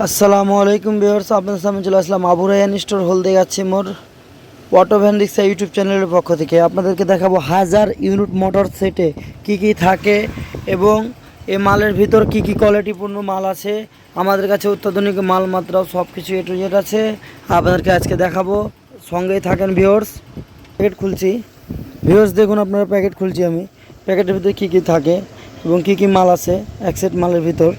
আসসালামু আলাইকুম বিহার্স আপনাদের সামনে চলে আসলাম আবু রায়ান স্টোর হলদে যাচ্ছে মোর অটো ভ্যান রিক্সা ইউটিউব চ্যানেলের পক্ষ থেকে। আপনাদেরকে দেখাবো হাজার ইউনিট মোটর সেটে কি কি থাকে এবং এ মালের ভিতর কি কি কোয়ালিটিপূর্ণ মাল আছে। আমাদের কাছে অত্যাধুনিক মাল মাত্রাও সব কিছু এ টু জেড আছে। আপনাদেরকে আজকে দেখাবো। সঙ্গেই থাকেন ভিওর্স প্যাকেট খুলছি। ভিওর্স দেখুন আপনারা প্যাকেট খুলছি আমি। প্যাকেটের ভিতরে কি কি থাকে এবং কি কি মাল আছে, এক সেট মালের ভিতর।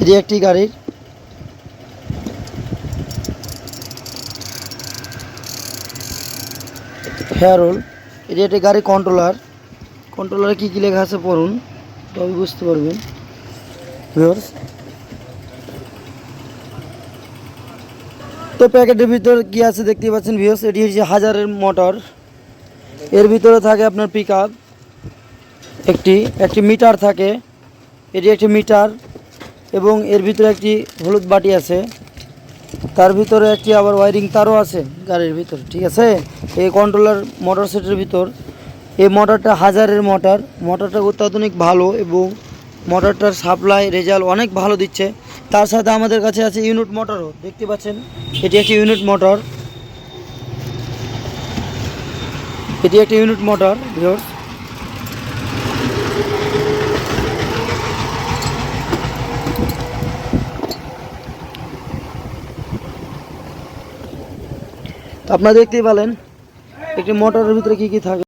এটি একটি গাড়ির ফেয়ারোল এটি একটি গাড়ি কন্ট্রোলার কন্ট্রোলারে কী কী লেখা আছে পড়ুন তবে বুঝতে পারবেন। তো প্যাকেটের ভিতর কি আছে দেখতে পাচ্ছেন ভিউয়ার্স এটি হচ্ছে হাজারের মোটর এর ভিতরে থাকে আপনার পিক একটি একটি মিটার থাকে। এটি একটি মিটার এবং এর ভিতরে একটি হলুদ বাটি আছে। তার ভিতরে একটি আবার ওয়ারিং তারও আছে গাড়ির ভিতর, ঠিক আছে? এই কন্ট্রোলার মোটর সেটের ভিতর। এই মোটরটা হাজারের মোটর মোটরটা অত্যাধুনিক ভালো এবং মোটরটার সাপ্লাই রেজাল্ট অনেক ভালো দিচ্ছে। তার সাথে আমাদের কাছে আছে ইউনিট মোটরও দেখতে পাচ্ছেন? এটি একটি ইউনিট মোটর এটি একটি ইউনিট মোটর ভিউয়ার্স আপনারা দেখতেই পেলেন একটি মোটরের ভিতরে কি কি থাকে।